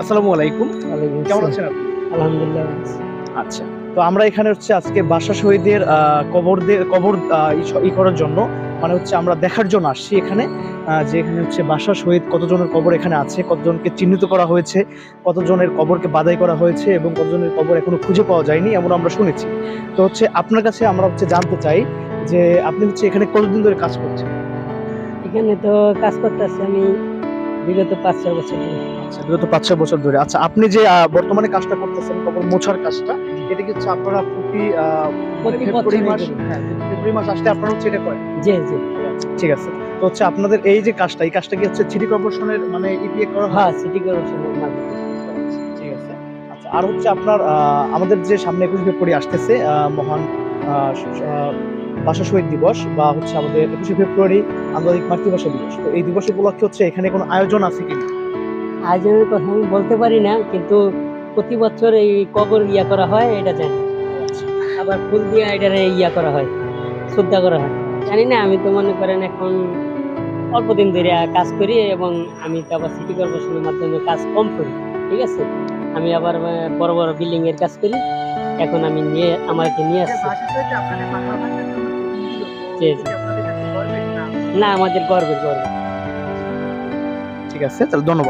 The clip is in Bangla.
আসসালামু আলাইকুম। কেমন। আছেন আপনি? আলহামদুলিল্লাহ আচ্ছা তো আমরা এখানে হচ্ছে আজকে বাসা শহীদের কবরদের কবর ই করার জন্য মানে হচ্ছে আমরা দেখার জন্য আসছি এখানে যে এখানে হচ্ছে বাসা শহীদ কতজনের কবর এখানে আছে কতজনকে চিহ্নিত করা হয়েছে কতজনের কবরকে বাদাই করা হয়েছে এবং কতজনের কবর এখনও খুঁজে পাওয়া যায়নি এমন আমরা শুনেছি। তো হচ্ছে আপনার কাছে আমরা হচ্ছে জানতে চাই যে আপনি হচ্ছে এখানে কতদিন ধরে কাজ করছেন? এখানে তো কাজ করতে আমি বিগত পাঁচ ছয় বছর বিগত পাঁচ ছয় বছর ধরে। আচ্ছা আপনি যে বর্তমানে কাজটা করতেছেন মোছার কাজটা এটা কি হচ্ছে আপনারা প্রতি ফেব্রুয়ারি মাস। হ্যাঁ ফেব্রুয়ারি মাস আসলে আপনারা হচ্ছে এটা করেন। জি জি। ঠিক আছে। তো হচ্ছে আপনাদের এই যে কাজটা এই কাজটা কি হচ্ছে সিটি কর্পোরেশনের মানে ইপিএ করা হ্যাঁ? সিটি কর্পোরেশনের ঠিক আছে। আচ্ছা আর হচ্ছে আপনার আহ, আমাদের যে সামনে একুশ ফেব্রুয়ারি আসতেছে মহান ভাষা শহীদ দিবস বা হচ্ছে আমাদের একুশে ফেব্রুয়ারি আন্তর্জাতিক মাতৃভাষা দিবস। তো এই দিবস উপলক্ষে হচ্ছে এখানে কোনো আয়োজন আছে কি আয়োজনের কথা আমি বলতে পারি না কিন্তু প্রতি বছর এই কবর ইয়া করা হয় এটা জানি। আবার ফুল দিয়ে এটারে ইয়া করা হয় শ্রদ্ধা করা হয়। জানি না আমি তো মনে করেন এখন অল্প দিন ধরে কাজ করি এবং আমি তো আবার সিটি কর্পোরেশনের মাধ্যমে কাজ কম করি ঠিক আছে? আমি আবার বড় বড় বিল্ডিং এর কাজ করি। এখন আমি নিয়ে আমাকে নিয়ে আসছি। না আমাদের গর্বের গর্ব। ঠিক আছে তাহলে ধন্যবাদ।